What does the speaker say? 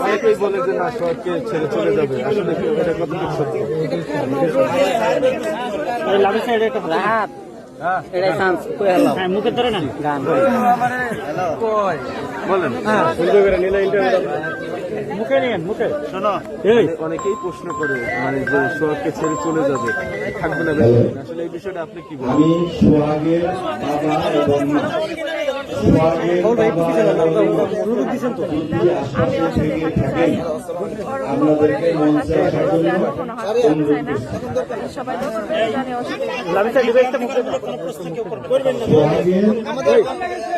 অনেকেই বলে যে না ছেড়ে চলে যাবে। আসলে কি এটা কতটুকু সত্যি? হলো? মুখে ধরে না গান। বলেন। মুখে নিয়েন মুখে। শোনো অনেকেই প্রশ্ন করে মানে যে সোহাগকে ছেড়ে চলে যাবে থাকবে না। আসলে এই বিষয়টা আপনি কি বলেন? আমি সোহাগের বাবা এবং আপনাদেরকে মঞ্চে আসার জন্য সোহাগের